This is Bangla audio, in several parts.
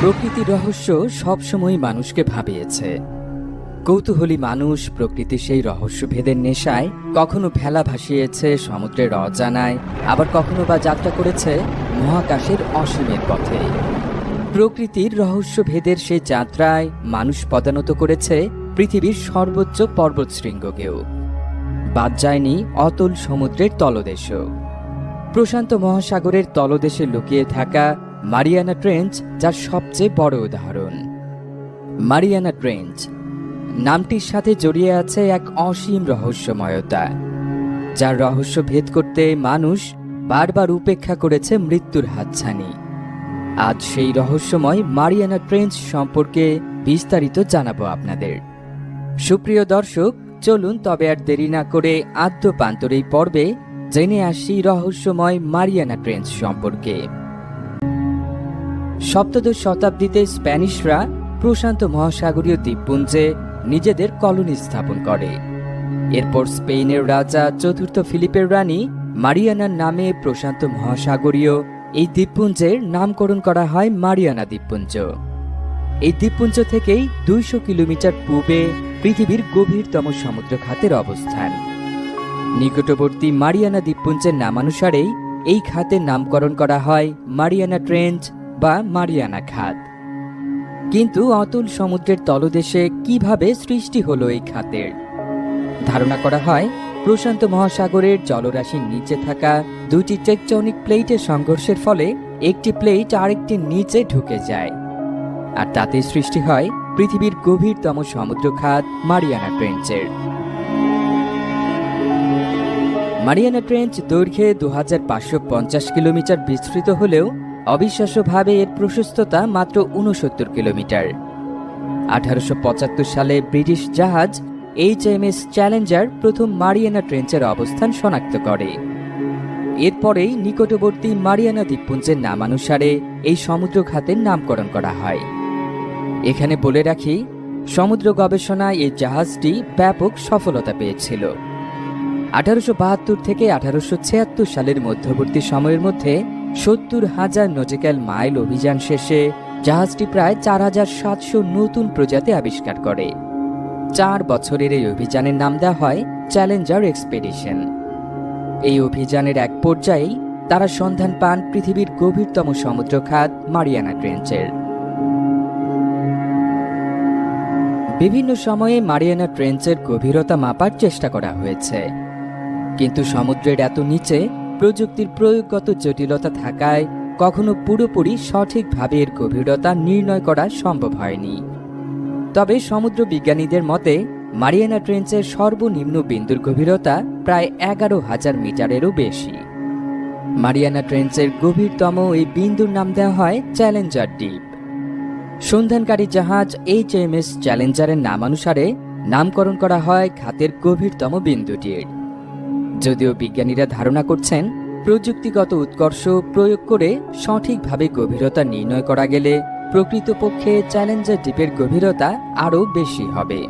প্রকৃতির রহস্য সবসময় মানুষকে ভাবিয়েছে। কৌতূহলী মানুষ প্রকৃতির সেই রহস্য ভেদের নেশায় কখনো ভেলা ভাসিয়েছে, সমুদ্রের অজানায়, আবার কখনো বা যাত্রা করেছে মহাকাশের অসীমের পথে। প্রকৃতির রহস্য ভেদের সেই যাত্রায় মানুষ পদানত করেছে পৃথিবীর সর্বোচ্চ পর্বতশৃঙ্গকেও। বাদ যায়নি অতল সমুদ্রের তলদেশও। প্রশান্ত মহাসাগরের তলদেশে লুকিয়ে থাকা মারিয়ানা ট্রেঞ্চ যার সবচেয়ে বড় উদাহরণ। মারিয়ানা ট্রেঞ্চ নামটির সাথে জড়িয়ে আছে এক অসীম রহস্যময়তা, যার রহস্য ভেদ করতে মানুষ বারবার উপেক্ষা করেছে মৃত্যুর হাতছানি। আজ সেই রহস্যময় মারিয়ানা ট্রেঞ্চ সম্পর্কে বিস্তারিত জানাব আপনাদের। সুপ্রিয় দর্শক, চলুন তবে আর দেরি না করে আদ্যপান্তর এই পর্বে জেনে আসি রহস্যময় মারিয়ানা ট্রেঞ্চ সম্পর্কে। সপ্তদশ শতাব্দীতে স্প্যানিশরা প্রশান্ত মহাসাগরীয় দ্বীপপুঞ্জে নিজেদের কলোনি স্থাপন করে। এরপর স্পেনের রাজা চতুর্থ ফিলিপের রানী মারিয়ানার নামে প্রশান্ত মহাসাগরীয় এই দ্বীপপুঞ্জের নামকরণ করা হয় মারিয়ানা দ্বীপপুঞ্জ। এই দ্বীপপুঞ্জ থেকেই দুইশো কিলোমিটার পূবে পৃথিবীর গভীরতম সমুদ্র খাতের অবস্থান। নিকটবর্তী মারিয়ানা দ্বীপপুঞ্জের নামানুসারেই এই খাতের নামকরণ করা হয় মারিয়ানা ট্রেঞ্চ বা মারিয়ানা খাত। কিন্তু অতুল সমুদ্রের তলদেশে কীভাবে সৃষ্টি হলো এই খাতের? ধারণা করা হয়, প্রশান্ত মহাসাগরের জলরাশির নিচে থাকা দুটি টেকটনিক প্লেটের সংঘর্ষের ফলে একটি প্লেট আরেকটির নিচে ঢুকে যায়। আর তাতে সৃষ্টি হয় পৃথিবীর গভীরতম সমুদ্র খাত মারিয়ানা ট্রেঞ্চের। মারিয়ানা ট্রেঞ্চ দৈর্ঘ্যে দু হাজার পাঁচশো পঞ্চাশ কিলোমিটার বিস্তৃত হলেও অবিশ্বাস্যভাবে এর প্রশস্ততা মাত্র উনসত্তর কিলোমিটার। আঠারোশো পঁচাত্তর সালে ব্রিটিশ জাহাজ এইচ এম এস চ্যালেঞ্জার প্রথম মারিয়ানা ট্রেঞ্চের অবস্থান শনাক্ত করে। এরপরেই নিকটবর্তী মারিয়ানা দ্বীপপুঞ্জের নামানুসারে এই সমুদ্র খাতের নামকরণ করা হয়। এখানে বলে রাখি, সমুদ্র গবেষণায় এই জাহাজটি ব্যাপক সফলতা পেয়েছিল। আঠারোশো বাহাত্তর থেকে আঠারোশো ছিয়াত্তর সালের মধ্যবর্তী সময়ের মধ্যে সত্তর হাজার নজিক্যাল মাইল অভিযান শেষে জাহাজটি প্রায় চার হাজার সাতশো নতুন প্রজাতি আবিষ্কার করে। চার বছরের এই অভিযানের নাম দেওয়া হয় চ্যালেঞ্জার এক্সপেডিশন। এই অভিযানের এক পর্যায়েই তারা সন্ধান পান পৃথিবীর গভীরতম সমুদ্র খাত মারিয়ানা ট্রেঞ্চের বিভিন্ন সময়ে মারিয়ানা ট্রেঞ্চের গভীরতা মাপার চেষ্টা করা হয়েছে। কিন্তু সমুদ্রের এত নিচে প্রযুক্তির প্রয়োগগত জটিলতা থাকায় কখনো পুরোপুরি সঠিকভাবে এর গভীরতা নির্ণয় করা সম্ভব হয়নি। তবে সমুদ্র বিজ্ঞানীদের মতে, মারিয়ানা ট্রেঞ্চের সর্বনিম্ন বিন্দুর গভীরতা প্রায় এগারো হাজার মিটারেরও বেশি। মারিয়ানা ট্রেঞ্চের গভীরতম এই বিন্দুর নাম দেওয়া হয় চ্যালেঞ্জার দ্বীপ। সন্ধানকারী জাহাজ এইচ এম এস চ্যালেঞ্জারের নামানুসারে নামকরণ করা হয় খাতের গভীরতম বিন্দুটির। যদিও বিজ্ঞানীরা ধারণা করছেন, প্রযুক্তিগত উৎকর্ষ প্রয়োগ করে সঠিকভাবে গভীরতা নির্ণয় করা গেলে প্রকৃতপক্ষে চ্যালেঞ্জার দ্বীপের গভীরতা আরও বেশি হবে।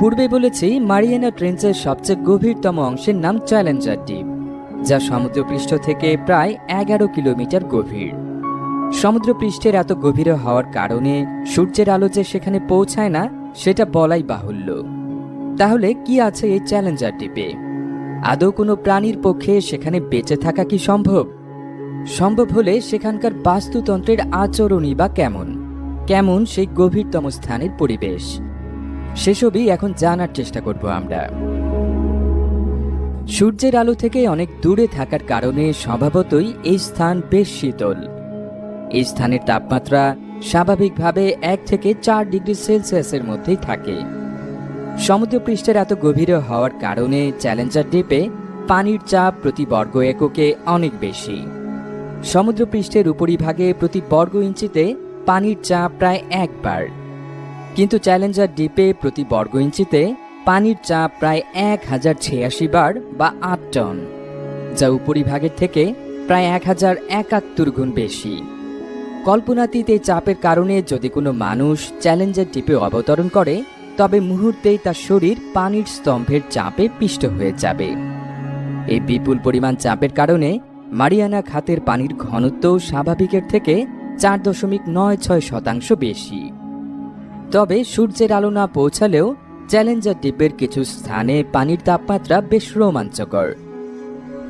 পূর্বে বলেছি, মারিয়ানা ট্রেঞ্চের সবচেয়ে গভীরতম অংশের নাম চ্যালেঞ্জার দ্বীপ, যা সমুদ্রপৃষ্ঠ থেকে প্রায় এগারো কিলোমিটার গভীর। সমুদ্রপৃষ্ঠের এত গভীর হওয়ার কারণে সূর্যের আলো যে সেখানে পৌঁছায় না, সেটা বলাই বাহুল্য। তাহলে কি আছে এই চ্যালেঞ্জার দ্বীপে আদৌ কোনো প্রাণীর পক্ষে সেখানে বেঁচে থাকা কি সম্ভব? সম্ভব হলে সেখানকার বাস্তুতন্ত্রের আচরণই বা কেমন? কেমন সেই গভীরতম স্থানের পরিবেশ? সেসবই এখন জানার চেষ্টা করব আমরা। সূর্যের আলো থেকে অনেক দূরে থাকার কারণে স্বভাবতই এই স্থান বেশ শীতল। এই স্থানের তাপমাত্রা স্বাভাবিকভাবে এক থেকে চার ডিগ্রি সেলসিয়াসের মধ্যেই থাকে। সমুদ্রপৃষ্ঠের এত গভীরে হওয়ার কারণে চ্যালেঞ্জার দ্বীপে পানির চাপ প্রতি বর্গ এককে অনেক বেশি। সমুদ্রপৃষ্ঠের উপরিভাগে প্রতি বর্গ ইঞ্চিতে পানির চাপ প্রায় একবার। কিন্তু চ্যালেঞ্জার দ্বীপে প্রতি বর্গ ইঞ্চিতে পানির চাপ প্রায় এক হাজার ছিয়াশি বার বা আট টন, যা উপরিভাগের থেকে প্রায় এক হাজার একাত্তর গুণ বেশি। কল্পনাতীত এই চাপের কারণে যদি কোনো মানুষ চ্যালেঞ্জার দ্বীপে অবতরণ করে তবে মুহূর্তেই তার শরীর পানির স্তম্ভের চাপে পিষ্ট হয়ে যাবে। এই বিপুল পরিমাণ চাপের কারণে মারিয়ানা খাতের পানির ঘনত্ব স্বাভাবিকের থেকে চার দশমিক নয় ছয় শতাংশ বেশি। তবে সূর্যের আলো না পৌঁছালেও চ্যালেঞ্জার দ্বীপের কিছু স্থানে পানির তাপমাত্রা বেশ রোমাঞ্চকর।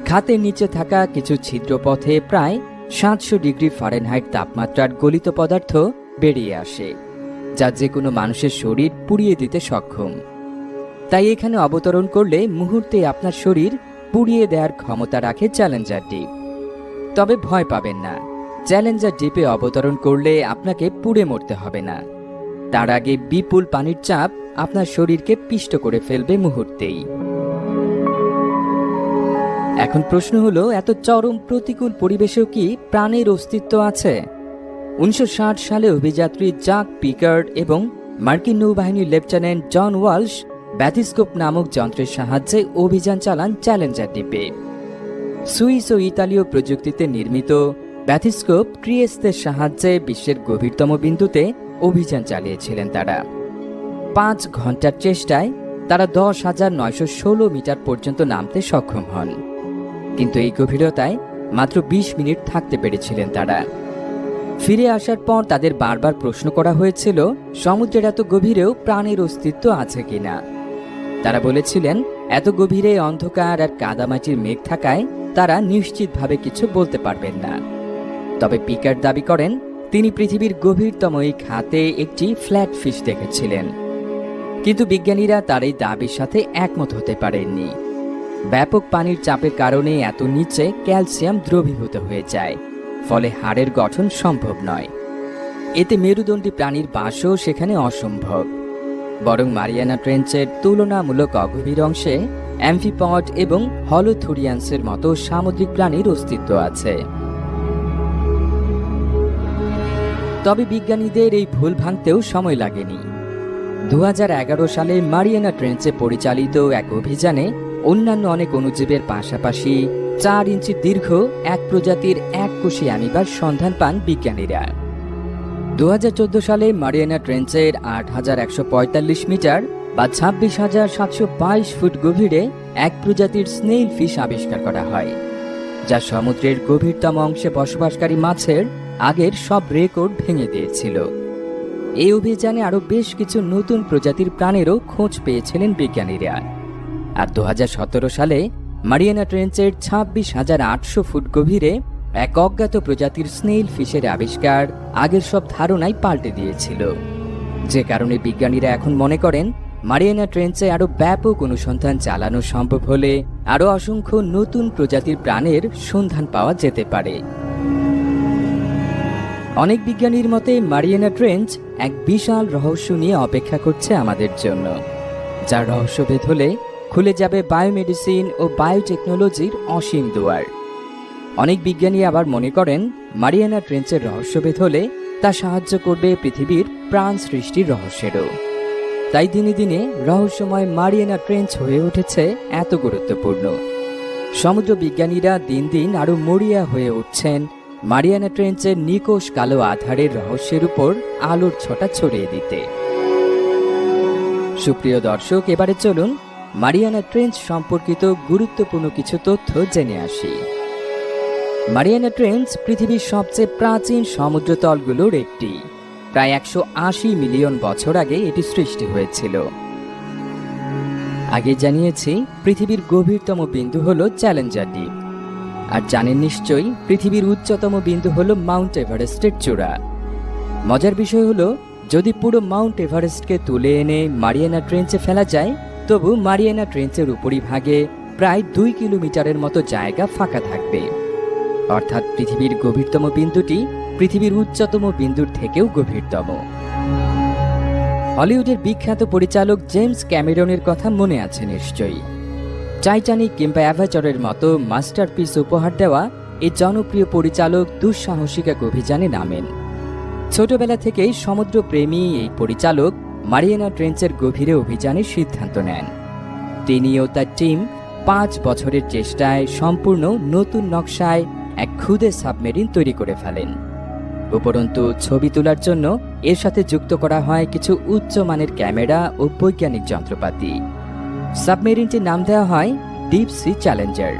খাতের নিচে থাকা কিছু ছিদ্রপথে প্রায় সাতশো ডিগ্রি ফারেনহাইট তাপমাত্রার গলিত পদার্থ বেরিয়ে আসে। যা যে কোনো মানুষের শরীর পুড়িয়ে দিতে সক্ষম। তাই এখানে অবতরণ করলে মুহূর্তে আপনার শরীর পুড়িয়ে দেওয়ার ক্ষমতা রাখে চ্যালেঞ্জার দ্বীপ তবে ভয় পাবেন না। চ্যালেঞ্জার ডিপে অবতরণ করলে আপনাকে পুড়ে মরতে হবে না। তার আগে বিপুল পানির চাপ আপনার শরীরকে পিষ্ট করে ফেলবে মুহূর্তেই। এখন প্রশ্ন হলো, এত চরম প্রতিকূল পরিবেশেও কি প্রাণের অস্তিত্ব আছে? উনিশশো ষাট সালে অভিযাত্রী জাক পিকার্ড এবং মার্কিন নৌবাহিনীর লেফটেন্যান্ট জন ওয়ালশ ব্যাথিস্কোপ নামক যন্ত্রের সাহায্যে অভিযান চালান চ্যালেঞ্জার দ্বীপে। সুইস ও ইতালীয় প্রযুক্তিতে নির্মিত ব্যাথিস্কোপ ক্রিয়েসদের সাহায্যে বিশ্বের গভীরতম বিন্দুতে অভিযান চালিয়েছিলেন তারা। পাঁচ ঘণ্টার চেষ্টায় তারা দশ হাজার নয়শো ষোলো মিটার পর্যন্ত নামতে সক্ষম হন। কিন্তু এই গভীরতায় মাত্র বিশ মিনিট থাকতে পেরেছিলেন তারা। ফিরে আসার পর তাদের বারবার প্রশ্ন করা হয়েছিল, সমুদ্রের এত গভীরেও প্রাণের অস্তিত্ব আছে কিনা? তারা বলেছিলেন, এত গভীরে অন্ধকার আর কাদামাটির মেঘ থাকায় তারা নিশ্চিতভাবে কিছু বলতে পারবেন না। তবে পিকার দাবি করেন, তিনি পৃথিবীর গভীরতম এই খাতে একটি ফ্ল্যাট ফিশ দেখেছিলেন। কিন্তু বিজ্ঞানীরা তার এই দাবির সাথে একমত হতে পারেননি। ব্যাপক পানির চাপের কারণে এত নিচে ক্যালসিয়াম দ্রবীভূত হয়ে যায়। ফলে হাড়ের গঠন সম্ভব নয়। এতে মেরুদণ্ডী প্রাণীর বাসও সেখানে অসম্ভব। বরং মারিয়ানা ট্রেঞ্চের তুলনামূলক অগভীর অংশে অ্যাম্ফিপড এবং হলোথুরিয়ান্সের মতো সামুদ্রিক প্রাণীর অস্তিত্ব আছে। তবে বিজ্ঞানীদের এই ভুল ভাঙতেও সময় লাগেনি। দু হাজার এগারো সালে মারিয়ানা ট্রেঞ্চে পরিচালিত এক অভিযানে অন্যান্য অনেক অণুজীবের পাশাপাশি চার ইঞ্চি দীর্ঘ, এক প্রজাতির এককোষী অ্যামিবার সন্ধান পান বিজ্ঞানীরা। দু হাজার চোদ্দ সালে মারিয়ানা ট্রেঞ্চের আট হাজার একশো পঁয়তাল্লিশ মিটার বা ছাব্বিশ হাজার সাতশো বাইশ ফুট গভীরে এক প্রজাতির স্নেইল ফিশ আবিষ্কার করা হয়, যা সমুদ্রের গভীরতম অংশে বসবাসকারী মাছের আগের সব রেকর্ড ভেঙে দিয়েছিল। এই অভিযানে আরও বেশ কিছু নতুন প্রজাতির প্রাণেরও খোঁজ পেয়েছিলেন বিজ্ঞানীরা। আর দু হাজার সতেরো সালে মারিয়ানা ট্রেঞ্চের ছাব্বিশ হাজার আটশো ফুট গভীরে এক অজ্ঞাত প্রজাতির স্নেইল ফিশের আবিষ্কার আগের সব ধারণাই পাল্টে দিয়েছিল। যে কারণে বিজ্ঞানীরা এখন মনে করেন, মারিয়ানা ট্রেঞ্চে আরও ব্যাপক অনুসন্ধান চালানো সম্ভব হলে আরও অসংখ্য নতুন প্রজাতির প্রাণের সন্ধান পাওয়া যেতে পারে। অনেক বিজ্ঞানীর মতে, মারিয়ানা ট্রেঞ্চ এক বিশাল রহস্য নিয়ে অপেক্ষা করছে আমাদের জন্য। যার রহস্যভেদ হলে খুলে যাবে বায়োমেডিসিন ও বায়োটেকনোলজির অসীম দুয়ার। অনেক বিজ্ঞানী আবার মনে করেন, মারিয়ানা ট্রেঞ্চের রহস্যভেদ হলে তা সাহায্য করবে পৃথিবীর প্রাণ সৃষ্টির রহস্যেরও। তাই দিনে দিনে রহস্যময় মারিয়ানা ট্রেঞ্চ হয়ে উঠেছে এত গুরুত্বপূর্ণ। সমুদ্র বিজ্ঞানীরা দিন দিন আরও মরিয়া হয়ে উঠছেন, মারিয়ানা ট্রেঞ্চের নিকোষ কালো আধারের রহস্যের উপর আলোর ছটা ছড়িয়ে দিতে। সুপ্রিয় দর্শক, এবারে চলুন মারিয়ানা ট্রেঞ্চ সম্পর্কিত গুরুত্বপূর্ণ কিছু তথ্য জেনে আসি। মারিয়ানা ট্রেঞ্চ পৃথিবীর সবচেয়ে প্রাচীন সমুদ্রতলগুলোর একটি। প্রায় একশো আশি মিলিয়ন বছর আগে এটি সৃষ্টি হয়েছিল। আগে জানিয়েছি, পৃথিবীর গভীরতম বিন্দু হল চ্যালেঞ্জার দ্বীপ। আর জানেন নিশ্চয়ই, পৃথিবীর উচ্চতম বিন্দু হল মাউন্ট এভারেস্টের চূড়া। মজার বিষয় হলো, যদি পুরো মাউন্ট এভারেস্টকে তুলে এনে মারিয়ানা ট্রেঞ্চে ফেলা যায় তবু মারিয়ানা ট্রেঞ্চের উপরিভাগে প্রায় দুই কিলোমিটারের মতো জায়গা ফাঁকা থাকবে। অর্থাৎ পৃথিবীর গভীরতম বিন্দুটি পৃথিবীর উচ্চতম বিন্দুর থেকেও গভীরতম। হলিউডের বিখ্যাত পরিচালক জেমস ক্যামেরনের কথা মনে আছে নিশ্চয়ই। টাইটানিক কিংবা অ্যাভাচরের মতো মাস্টারপিস উপহার দেওয়া এই জনপ্রিয় পরিচালক দুঃসাহসিক এক অভিযানে নামেন। ছোটবেলা থেকেই সমুদ্রপ্রেমী এই পরিচালক মারিয়ানা ট্রেঞ্চের গভীরে অভিযানের সিদ্ধান্ত নেন। তিনি ও তার টিম পাঁচ বছরের চেষ্টায় সম্পূর্ণ নতুন নকশায় এক ক্ষুদে সাবমেরিন তৈরি করে ফেলেন। উপরন্তু, ছবি তোলার জন্য এর সাথে যুক্ত করা হয় কিছু উচ্চমানের ক্যামেরা ও বৈজ্ঞানিক যন্ত্রপাতি। সাবমেরিনটির নাম দেওয়া হয় ডিপ সি চ্যালেঞ্জার।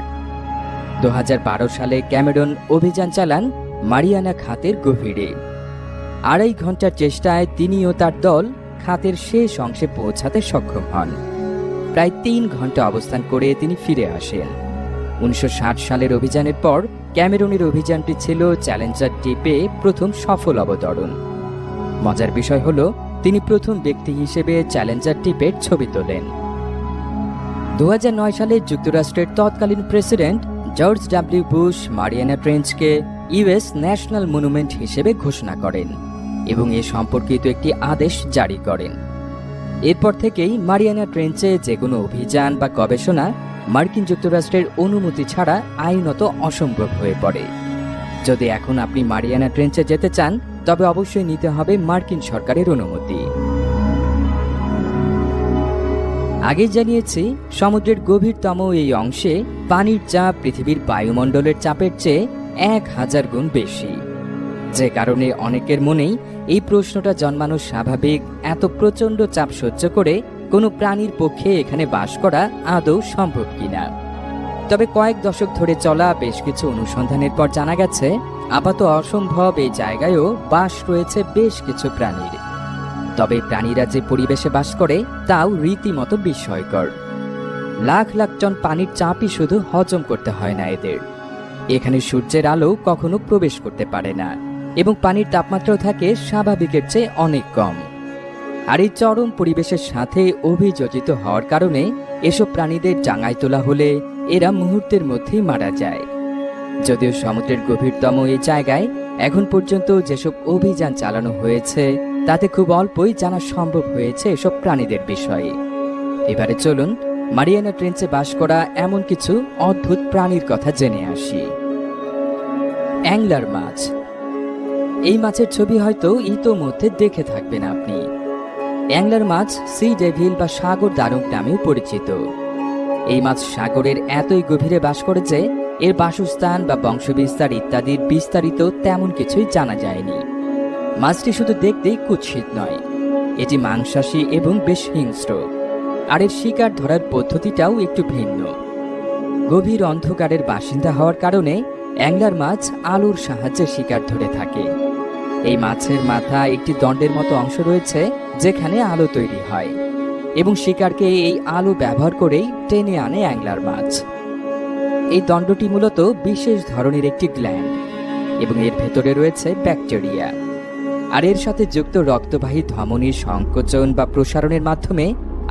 দু হাজার বারো সালে ক্যামেরন অভিযান চালান মারিয়ানা খাতের গভীরে। আড়াই ঘণ্টার চেষ্টায় তিনি ও তার দল খাতের শেষ অংশে পৌঁছাতে সক্ষম হন। প্রায় তিন ঘণ্টা অবস্থান করে তিনি ফিরে আসেন। উনিশশো ষাট সালের অভিযানের পর ক্যামেরনের অভিযানটি ছিল চ্যালেঞ্জার টিপে প্রথম সফল অবতরণ। মজার বিষয় হল, তিনি প্রথম ব্যক্তি হিসেবে চ্যালেঞ্জার টিপের ছবি তোলেন। দু হাজার নয় সালে যুক্তরাষ্ট্রের তৎকালীন president George W Bush Mariana ট্রেঞ্চকে US national monument হিসেবে ঘোষণা করেন। এবং এ সম্পর্কিত একটি আদেশ জারি করেন। এরপর থেকেই মারিয়ানা ট্রেঞ্চে যে কোনো অভিযান বা গবেষণা মার্কিন যুক্তরাষ্ট্রের অনুমতি ছাড়া আইনত অসম্ভব হয়ে পড়ে। যদি এখন আপনি মারিয়ানা ট্রেঞ্চে যেতে চান, তবে অবশ্যই নিতে হবে মার্কিন সরকারের অনুমতি। আগে জানিয়েছি, সমুদ্রের গভীরতম এই অংশে পানির চাপ পৃথিবীর বায়ুমণ্ডলের চাপের চেয়ে এক হাজার গুণ বেশি। যে কারণে অনেকের মনেই এই প্রশ্নটা জন্মানো স্বাভাবিক। এত প্রচণ্ড চাপ সহ্য করে কোনো প্রাণীর পক্ষে এখানে বাস করা আদৌ সম্ভব কিনা। তবে কয়েক দশক ধরে চলা বেশ কিছু অনুসন্ধানের পর জানা গেছে, আপাত অসম্ভব এই জায়গায়ও বাস রয়েছে বেশ কিছু প্রাণীর। তবে প্রাণীরা যে পরিবেশে বাস করে, তাও রীতিমতো বিস্ময়কর। লাখ লাখ টন পানির চাপই শুধু হজম করতে হয় না এদের। এখানে সূর্যের আলো কখনো প্রবেশ করতে পারে না। এবং পানির তাপমাত্রাও থাকে স্বাভাবিকের চেয়ে অনেক কম। আর এই চরম পরিবেশের সাথে অভিযোজিত হওয়ার কারণে এসব প্রাণীদের ডাঙায় তোলা হলে এরা মুহূর্তের মধ্যেই মারা যায়। যদিও সমুদ্রের গভীরতম এই জায়গায় এখন পর্যন্ত যেসব অভিযান চালানো হয়েছে, তাতে খুব অল্পই জানা সম্ভব হয়েছে এসব প্রাণীদের বিষয়ে। এবারে চলুন মারিয়ানা ট্রেঞ্চে বাস করা এমন কিছু অদ্ভুত প্রাণীর কথা জেনে আসি। অ্যাংলার মাছ। এই মাছের ছবি হয়তো ইতোমধ্যে দেখে থাকবেন আপনি। অ্যাংলার মাছ সি ডেভিল বা সাগর দারুক নামেও পরিচিত। এই মাছ সাগরের এতই গভীরে বাস করে যে এর বাসস্থান বা বংশবিস্তার ইত্যাদির বিস্তারিত তেমন কিছুই জানা যায়নি। মাছটি শুধু দেখতেই কুৎসিত নয়, এটি মাংসাশী এবং বেশ হিংস্র, আর এর শিকার ধরার পদ্ধতিটাও একটু ভিন্ন। গভীর অন্ধকারের বাসিন্দা হওয়ার কারণে অ্যাংলার মাছ আলোর সাহায্যে শিকার ধরে থাকে। এই মাছের মাথা একটি দণ্ডের মতো অংশ রয়েছে, যেখানে আলো তৈরি হয়, এবং শিকারকে এই আলো ব্যবহার করেই টেনে আনে অ্যাংলার মাছ। এই দণ্ডটি মূলত বিশেষ ধরনের একটি গ্ল্যান্ড, এবং এর ভেতরে রয়েছে ব্যাকটেরিয়া, আর এর সাথে যুক্ত রক্তবাহী ধমনীর সংকোচন বা প্রসারণের মাধ্যমে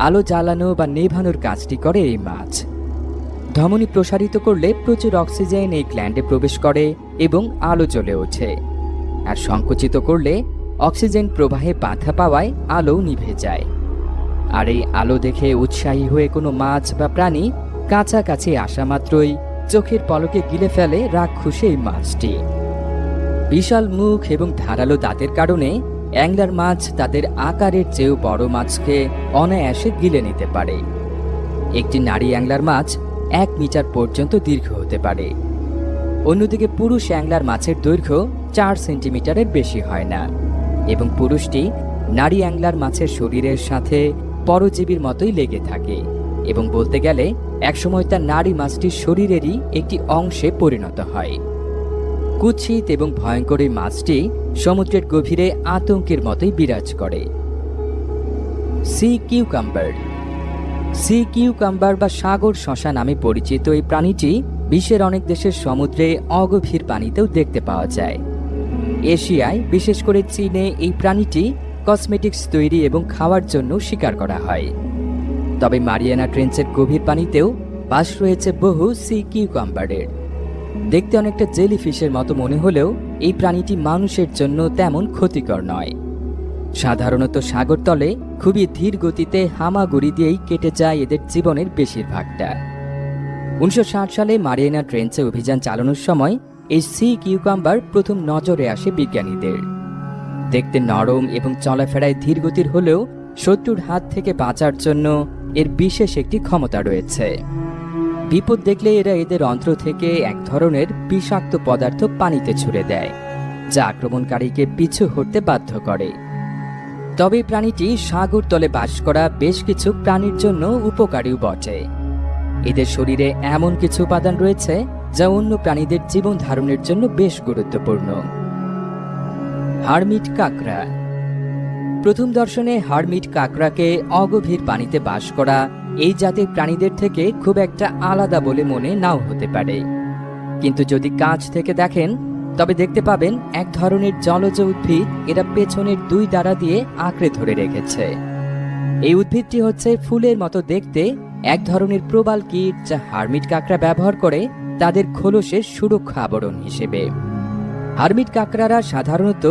আলো জ্বালানো বা নেভানোর কাজটি করে এই মাছ। ধমনী প্রসারিত করলে প্রচুর অক্সিজেন এই গ্ল্যান্ডে প্রবেশ করে এবং আলো জ্বলে ওঠে। আর সংকুচিত করলে অক্সিজেন প্রবাহে বাধা পাওয়ায় আলো নিভে যায়। আর এই আলো দেখে উৎসাহী হয়ে কোনো মাছ বা প্রাণী কাছাকাছি আসা মাত্রই চোখের পলকে গিলে ফেলে রাক্ষসে এই মাছটি। বিশাল মুখ এবং ধারালো দাঁতের কারণে অ্যাংলার মাছ তাদের আকারের চেয়েও বড় মাছকে অনায়াসে গিলে নিতে পারে। একটি নারী অ্যাংলার মাছ এক মিটার পর্যন্ত দীর্ঘ হতে পারে। অন্যদিকে পুরুষ অ্যাংলার মাছের দৈর্ঘ্য চার সেন্টিমিটারের বেশি হয় না এবং পুরুষটি নারী অ্যাংলার মাছের শরীরের সাথে পরজীবীর মতোই লেগে থাকে এবং বলতে গেলে একসময় তার নারী মাছটির শরীরেরই একটি অংশে পরিণত হয়। কুৎসিত এবং ভয়ঙ্কর এই মাছটি সমুদ্রের গভীরে আতঙ্কের মতোই বিরাজ করে। সি কিউকাম্বার সি কিউকাম্বার বা সাগর শশা নামে পরিচিত এই প্রাণীটি বিশ্বের অনেক দেশের সমুদ্রে অগভীর পানিতেও দেখতে পাওয়া যায়। এশিয়ায়, বিশেষ করে চীনে, এই প্রাণীটি কসমেটিক্স তৈরি এবং খাওয়ার জন্য শিকার করা হয়। তবে মারিয়ানা ট্রেঞ্চের গভীর পানিতেও বাস রয়েছে বহু সি কিউকাম্বারের দেখতে অনেকটা জেলিফিশের মতো মনে হলেও এই প্রাণীটি মানুষের জন্য তেমন ক্ষতিকর নয়। সাধারণত সাগরতলে খুবই ধীর গতিতে হামাগুড়ি দিয়েই কেটে যায় এদের জীবনের বেশিরভাগটা। উনিশশো ষাট সালে মারিয়ানা ট্রেঞ্চে অভিযান চালানোর সময় এই সি কিউকাম্বার প্রথম নজরে আসে বিজ্ঞানীদের। দেখতে নরম এবং চলাফেরায় ধীরগতির হলেও শত্রুর হাত থেকে বাঁচার জন্য এর বিশেষ একটি ক্ষমতা রয়েছে। বিপদ দেখলে এরা এদের অন্ত্র থেকে এক ধরনের বিষাক্ত পদার্থ পানিতে ছুড়ে দেয়, যা আক্রমণকারীকে পিছু হটতে বাধ্য করে। তবে প্রাণীটি সাগর তলে বাস করা বেশ কিছু প্রাণীর জন্য উপকারীও বটে। এদের শরীরে এমন কিছু উপাদান রয়েছে যা অন্য প্রাণীদের জীবন ধারণের জন্য বেশ গুরুত্বপূর্ণ। হারমিট কাকড়া। প্রথম দর্শনে হারমিট কাকড়াকে অগভীর পানিতে বাস করা এই জাতের প্রাণীদের থেকে খুব একটা আলাদা বলে মনে নাও হতে পারে। কিন্তু যদি কাছ থেকে দেখেন তবে দেখতে পাবেন এক ধরনের জলজ উদ্ভিদ এরা পেছনের দুই দ্বারা দিয়ে আঁকড়ে ধরে রেখেছে। এই উদ্ভিদটি হচ্ছে ফুলের মতো দেখতে, এক ধরনের প্রবাল কীট যা হারমিট কাঁকড়া ব্যবহার করে তাদের খোলসের সুরক্ষা আবরণ হিসেবে। হারমিট কাঁকড়ারা সাধারণত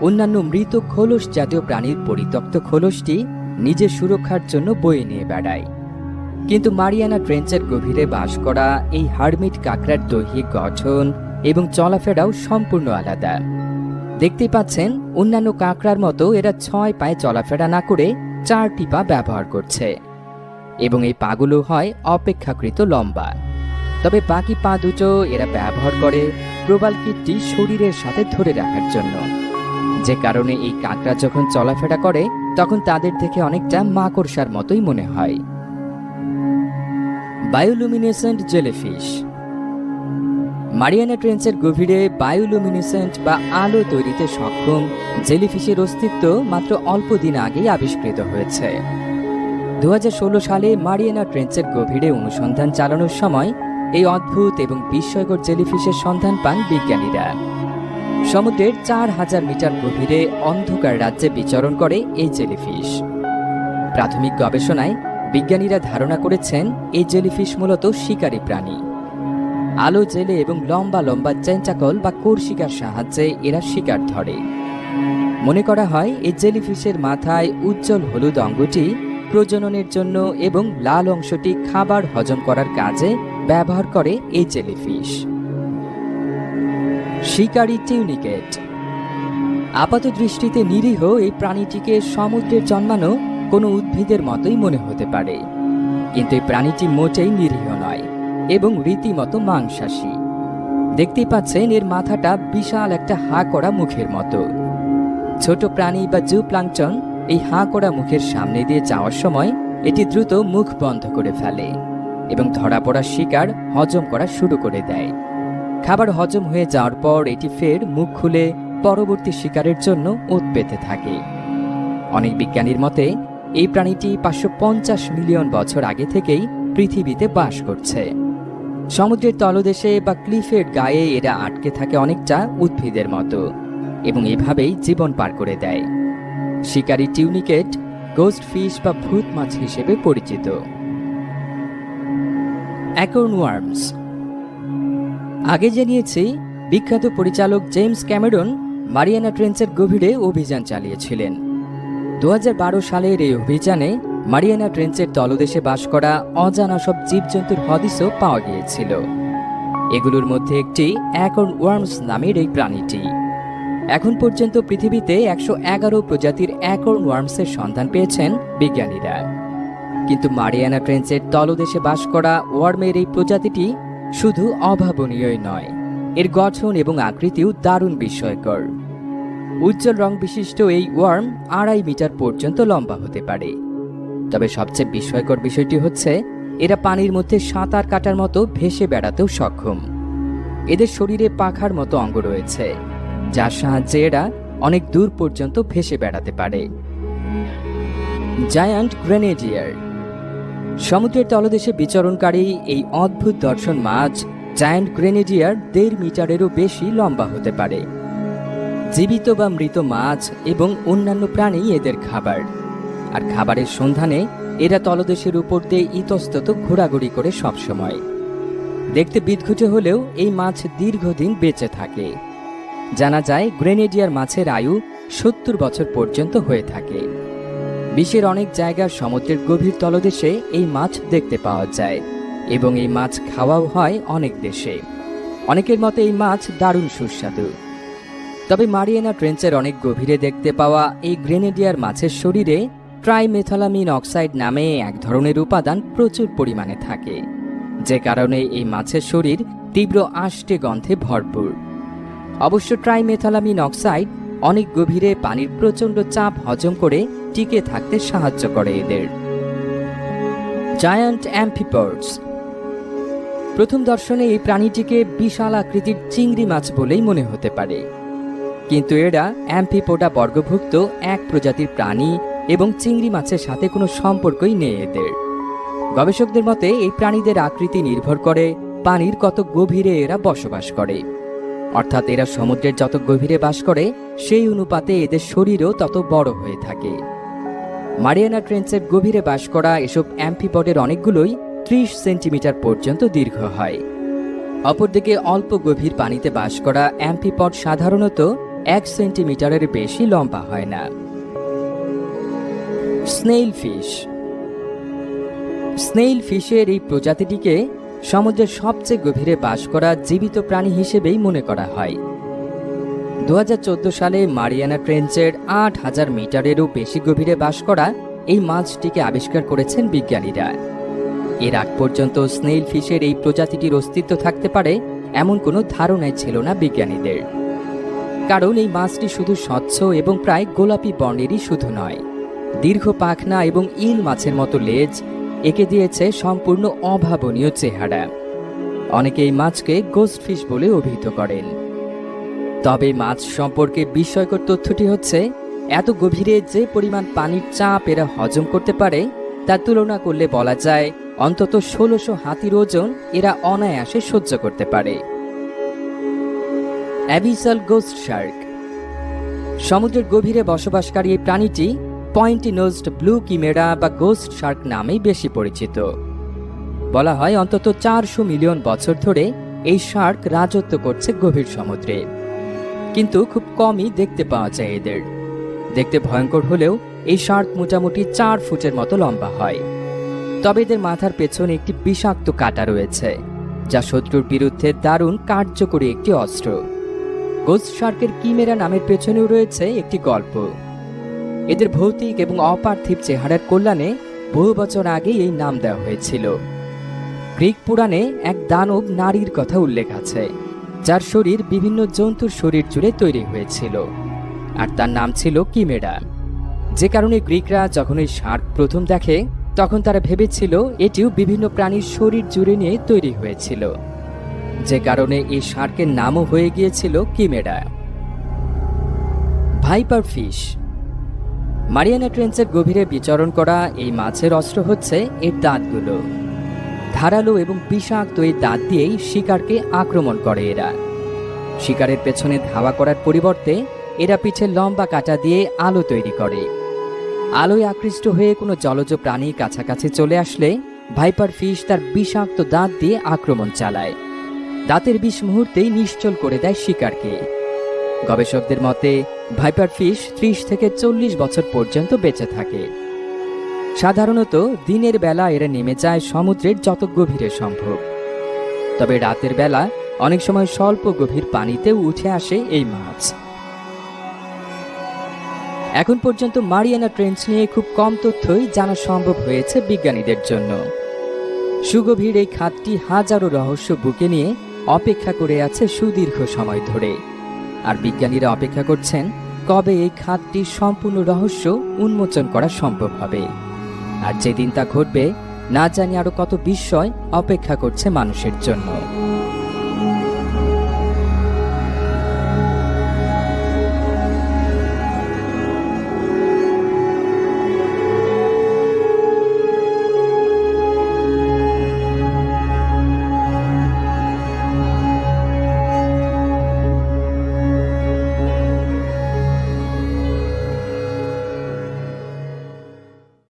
অন্যান্য মৃত খোলস জাতীয় প্রাণীর পরিত্যক্ত খোলসটি নিজের সুরক্ষার জন্য বয়ে নিয়ে বেড়ায়। কিন্তু মারিয়ানা ট্রেঞ্চের গভীরে বাস করা এই হারমিট কাঁকড়ার দৈহিক গঠন এবং চলাফেরাও সম্পূর্ণ আলাদা। দেখতেই পাচ্ছেন, অন্যান্য কাঁকড়ার মতো এরা ছয় পায়ে চলাফেরা না করে চারটি পা ব্যবহার করছে। এবং এই পাগুলো হয় অপেক্ষাকৃত লম্বা। তবে বাকি পা দুটো এরা ব্যবহার করে প্রবাল কীটটি শরীরের সাথে ধরে রাখার জন্য। যে কারণে এই কাঁকড়া যখন চলাফেরা করে, তখন তাদের দেখে অনেকটা মাকড়সার মতোই মনে হয়। বায়োলুমিনেসেন্ট জেলিফিশ মারিয়ানা ট্রেন্সের গভীরে বায়োলুমিনেসেন্ট বা আলো তৈরিতে সক্ষম, জেলিফিশের অস্তিত্ব মাত্র অল্প দিন আগেই আবিষ্কৃত হয়েছে। দু হাজার ষোলো সালে মারিয়ানা ট্রেন্সের গভীরে অনুসন্ধান চালানোর সময় এই অদ্ভুত এবং বিস্ময়কর জেলিফিশের সন্ধান পান বিজ্ঞানীরা। সমুদ্রের চার হাজার মিটার গভীরে অন্ধকার রাজ্যে বিচরণ করে এই জেলিফিশ। প্রাথমিক গবেষণায় বিজ্ঞানীরা ধারণা করেছেন, এই জেলিফিশ মূলত শিকারী প্রাণী। আলো জেলে এবং লম্বা লম্বা চেঞ্চাকল বা কোরশিকার সাহায্যে এরা শিকার ধরে। মনে করা হয়, এই জেলিফিশের মাথায় উজ্জ্বল হলুদ অঙ্গটি প্রজননের জন্য এবং লাল অংশটি খাবার হজম করার কাজে ব্যবহার করে এই জেলিফিশ। শিকারী টিউনিকেট। আপাত দৃষ্টিতে নিরীহ এই প্রাণীটিকে সমুদ্রের জন্মানো কোনো উদ্ভিদের মতোই মনে হতে পারে। কিন্তু এই প্রাণীটি মোটেই নিরীহ এবং রীতিমতো মাংসাশী। দেখতেই পাচ্ছেন, এর মাথাটা বিশাল একটা হা করা মুখের মতো। ছোট প্রাণী বা জু প্লাংটন এই হাঁ করা মুখের সামনে দিয়ে যাওয়ার সময় এটি দ্রুত মুখ বন্ধ করে ফেলে এবং ধরা পড়া শিকার হজম করা শুরু করে দেয়। খাবার হজম হয়ে যাওয়ার পর এটি ফের মুখ খুলে পরবর্তী শিকারের জন্য ওত পেতে থাকে। অনেক বিজ্ঞানীর মতে, এই প্রাণীটি পাঁচশো পঞ্চাশ মিলিয়ন বছর আগে থেকেই পৃথিবীতে বাস করছে। সমুদ্রের তলদেশে বা ক্লিফের গায়ে এরা আটকে থাকে অনেকটা উদ্ভিদের মতো এবং এভাবেই জীবন পার করে দেয়। শিকারী টিউনিকেট গোস্ট ফিশ বা ভূত মাছ হিসেবে পরিচিত। অ্যাকর্ন ওয়ার্মস আগে জানিয়েছি, বিখ্যাত পরিচালক জেমস ক্যামেরন মারিয়ানা ট্রেন্সের গভীরে অভিযান চালিয়েছিলেন। দু হাজার বারো সালের এই অভিযানে মারিয়ানা ট্রেঞ্চের তলদেশে বাস করা অজানা সব জীবজন্তুর হদিসও পাওয়া গিয়েছিল। এগুলোর মধ্যে একটি অ্যাকর্ন ওয়ার্মস নামের এই প্রাণীটি। এখন পর্যন্ত পৃথিবীতে একশো এগারো প্রজাতির অ্যাকর্ন ওয়ার্মসের সন্ধান পেয়েছেন বিজ্ঞানীরা। কিন্তু মারিয়ানা ট্রেঞ্চের তলদেশে বাস করা ওয়ার্মের এই প্রজাতিটি শুধু অভাবনীয়ই নয়, এর গঠন এবং আকৃতিও দারুণ বিস্ময়কর। উজ্জ্বল রং বিশিষ্ট এই ওয়ার্ম আড়াই মিটার পর্যন্ত লম্বা হতে পারে। তবে সবচেয়ে বিস্ময়কর বিষয়টি হচ্ছে, এরা পানির মধ্যে সাঁতার কাটার মতো ভেসে বেড়াতেও সক্ষম। এদের শরীরে পাখার মতো অঙ্গ রয়েছে, যার সাহায্যে এরা অনেক দূর পর্যন্ত ভেসে বেড়াতে পারে। জায়ান্ট গ্রেনেডিয়ার সমুদ্রের তলদেশে বিচরণকারী এই অদ্ভুত দর্শন মাছ জায়ান্ট গ্রেনেডিয়ার দেড় মিটারেরও বেশি লম্বা হতে পারে। জীবিত বা মৃত মাছ এবং অন্যান্য প্রাণী এদের খাবার। আর খাবারের সন্ধানে এরা তলদেশের উপর দিয়ে ইতস্তত ঘোরাঘুরি করে সবসময়। দেখতে বিদঘুটে হলেও এই মাছ দীর্ঘদিন বেঁচে থাকে। জানা যায় গ্রেনেডিয়ার মাছের আয়ু সত্তর বছর পর্যন্ত হয়ে থাকে। বিশ্বের অনেক জায়গার সমুদ্রের গভীর তলদেশে এই মাছ দেখতে পাওয়া যায় এবং এই মাছ খাওয়াও হয় অনেক দেশে। অনেকের মতে এই মাছ দারুণ সুস্বাদু। তবে মারিয়ানা ট্রেঞ্চের অনেক গভীরে দেখতে পাওয়া এই গ্রেনেডিয়ার মাছের শরীরে ট্রাইমেথালামিন অক্সাইড নামে এক ধরনের উপাদান প্রচুর পরিমাণে থাকে, যে কারণে এই মাছের শরীর তীব্র আষ্টে গন্ধে ভরপুর। অবশ্য ট্রাইমেথালামিন অক্সাইড অনেক গভীরে পানির প্রচণ্ড চাপ হজম করে টিকে থাকতে সাহায্য করে এদের। জায়ান্ট অ্যাম্পিপোর্স প্রথম দর্শনে এই প্রাণীটিকে বিশাল আকৃতির চিংড়ি মাছ বলেই মনে হতে পারে। কিন্তু এরা অ্যাম্পিপোডা বর্গভুক্ত এক প্রজাতির প্রাণী এবং চিংড়ি মাছের সাথে কোনো সম্পর্কই নেই এদের। গবেষকদের মতে, এই প্রাণীদের আকৃতি নির্ভর করে পানির কত গভীরে এরা বসবাস করে। অর্থাৎ এরা সমুদ্রের যত গভীরে বাস করে, সেই অনুপাতে এদের শরীরও তত বড় হয়ে থাকে। মারিয়ানা ট্রেন্সের গভীরে বাস করা এসব অ্যাম্পিপডের অনেকগুলোই ত্রিশ সেন্টিমিটার পর্যন্ত দীর্ঘ হয়। অপরদিকে অল্প গভীর পানিতে বাস করা অ্যাম্পিপড সাধারণত এক সেন্টিমিটারের বেশি লম্বা হয় না। Snail fish. স্নেইল ফিশের এই প্রজাতিটিকে সমুদ্রের সবচেয়ে গভীরে বাস করা জীবিত প্রাণী হিসেবেই মনে করা হয়। দু হাজার চোদ্দ সালে মারিয়ানা ট্রেঞ্চের আট হাজার মিটারেরও বেশি গভীরে বাস করা এই মাছটিকে আবিষ্কার করেছেন বিজ্ঞানীরা। এর আগ পর্যন্ত স্নেইল ফিশের এই প্রজাতিটির অস্তিত্ব থাকতে পারে এমন কোনো ধারণাই ছিল না বিজ্ঞানীদের। কারণ এই মাছটি শুধু স্বচ্ছ এবং প্রায় গোলাপি বর্ণেরই শুধু নয়। দীর্ঘ পাখনা এবং ইল মাছের মতো লেজ একে দিয়েছে সম্পূর্ণ অভাবনীয় চেহারা। অনেকে এই মাছকে গোস্ট ফিশ বলে অভিহিত করেন। তবে মাছ সম্পর্কে বিস্ময়কর তথ্যটি হচ্ছে, এত গভীরে যে পরিমাণ পানির চাপ এরা হজম করতে পারে, তার তুলনা করলে বলা যায়, অন্তত ষোলোশো হাতির ওজন এরা অনায়াসে সহ্য করতে পারে। অ্যাবিসাল গোস্ট শার্ক সমুদ্রের গভীরে বসবাসকারী এই প্রাণীটি পয়েন্টি নোজড ব্লু কিমেরা বা গোস্ট শার্ক নামেই বেশি পরিচিত। বলা হয় অন্তত চারশো মিলিয়ন বছর ধরে এই শার্ক রাজত্ব করছে গভীর সমুদ্রে। কিন্তু খুব কমই দেখতে পাওয়া যায় এদের। দেখতে ভয়ঙ্কর হলেও এই শার্ক মোটামুটি চার ফুটের মতো লম্বা হয়। তবে এদের মাথার পেছনে একটি বিষাক্ত কাঁটা রয়েছে, যা শত্রুর বিরুদ্ধে দারুণ কার্যকরী একটি অস্ত্র। গোস্ট শার্কের কিমেরা নামের পেছনেও রয়েছে একটি গল্প। এদের ভৌতিক এবং অপার্থিব চেহারার কল্যাণে বহু বছর আগে এই নাম দেওয়া হয়েছিল। গ্রিক পুরাণে এক দানব নারীর কথা উল্লেখ আছে, যার শরীর বিভিন্ন জন্তুর শরীর জুড়ে তৈরি হয়েছিল, আর তার নাম ছিল কিমেরা যে কারণে গ্রিকরা যখন এই শার্ক প্রথম দেখে, তখন তারা ভেবেছিল এটিও বিভিন্ন প্রাণীর শরীর জুড়ে নিয়ে তৈরি হয়েছিল। যে কারণে এই শার্কের নামও হয়ে গিয়েছিল কিমেরা ভাইপার ফিশ মারিয়ানা ট্রেন্সের গভীরে বিচরণ করা এই মাছের অস্ত্র হচ্ছে এর দাঁতগুলো। ধারালো এবং বিষাক্ত এই দাঁত দিয়েই শিকারকে আক্রমণ করে এরা। শিকারের পেছনে ধাওয়া করার পরিবর্তে এরা পিঠে লম্বা কাটা দিয়ে আলো তৈরি করে। আলোয় আকৃষ্ট হয়ে কোনো জলজ প্রাণী কাছাকাছি চলে আসলে ভাইপার ফিশ তার বিষাক্ত দাঁত দিয়ে আক্রমণ চালায়। দাঁতের বিষ মুহূর্তেই নিশ্চল করে দেয় শিকারকে। গবেষকদের মতে, ভাইপার ফিশ ত্রিশ থেকে চল্লিশ বছর পর্যন্ত বেঁচে থাকে। সাধারণত দিনের বেলা এরা নেমে যায় সমুদ্রের যত গভীরে সম্ভব। তবে রাতের বেলা অনেক সময় স্বল্প গভীর পানিতেও উঠে আসে এই মাছ। এখন পর্যন্ত মারিয়ানা ট্রেঞ্চ নিয়ে খুব কম তথ্যই জানা সম্ভব হয়েছে বিজ্ঞানীদের জন্য। সুগভীর এই খাতটি হাজারো রহস্য বুকে নিয়ে অপেক্ষা করে আছে সুদীর্ঘ সময় ধরে। আর বিজ্ঞানীরা অপেক্ষা করছেন কবে এই খাতটির সম্পূর্ণ রহস্য উন্মোচন করা সম্ভব হবে। আর যেদিন তা ঘটবে, না জানি আরও কত বিস্ময় অপেক্ষা করছে মানুষের জন্য।